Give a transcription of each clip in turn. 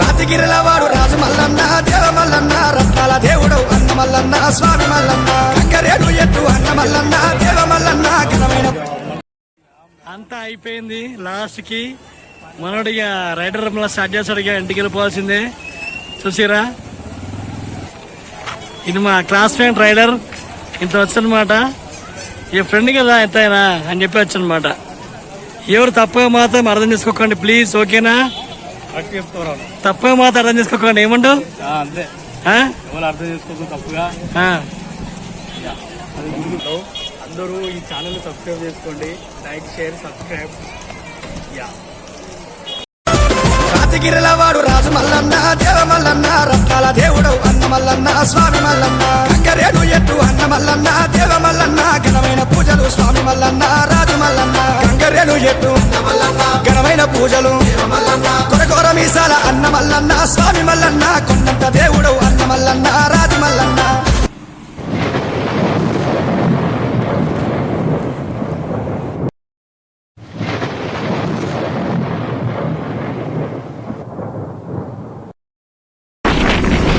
రాతిగిరిలవాడు రాజు మల్లన్న దేవ మల్లన్న రత్నాల దేవుడు అన్న మల్లన్న స్వామి మల్లన్న కంగరేడు ఎత్తు అన్న మల్లన్న దేవ మల్లన్న ఘనమైన అంతా అయిపోయింది. లాస్ట్కి రైడర్ మళ్ళీ స్టార్ట్ చేస్తాడు ఇక ఇంటికి వెళ్ళిపోవాల్సిందే. చూసిరా? ఇది మా క్లాస్మేట్ రైడర్ ఇంత వచ్చనమాట. ఈ ఫ్రెండ్ కదా ఎంత అని చెప్పి వచ్చనమాట. ఎవరు తప్పుగా మాత్రం అర్థం చేసుకోకండి ప్లీజ్ ఓకేనా? తప్పుగా మాత్రం అర్థం చేసుకోకండి ఏమంటావు అంతే. అర్థం చేసుకోకుండా తప్పుగా? అందరూ ఈ ఛానల్ సబ్స్క్రైబ్ చేసుకోండి. లైక్ షేర్ సబ్స్క్రైబ్ యా. రాతిగిరిల వాడు రాజు మల్లన్న దేవ మల్లన్న రత్నాల దేవుడు అన్న మల్లన్న స్వామి మల్లన్న కంకరేడు ఎట్టు అన్న మల్లన్న దేవ మల్లన్న ఘనమైన పూజలు స్వామి మల్లన్న కంకరేడు ఎట్టు ఘనమైన పూజలు. కొరకొర మీసాల అన్న మల్లన్న స్వామి మల్లన్న కొన్నంత దేవుడు అన్న మల్లన్న రాజు మల్లన్న.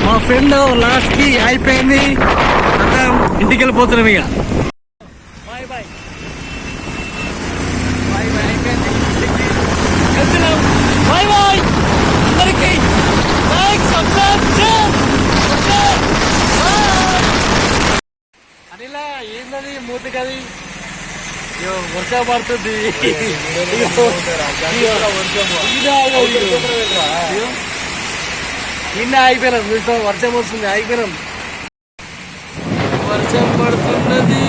మా ఫ్రెండ్ లాస్ట్కి అయిపోయింది. అంతా ఇంటికి వెళ్ళిపోతున్నాం ఇక. ఏంటది మూతి కది వర్షం పడుతుంది. నిన్న ఆగిపోయినాం మీతో వర్షం వస్తుంది ఆగిపోయినాం. వర్షం పడుతున్నది.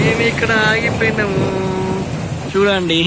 మేము ఇక్కడ ఆగిపోయినాము. చూడండి.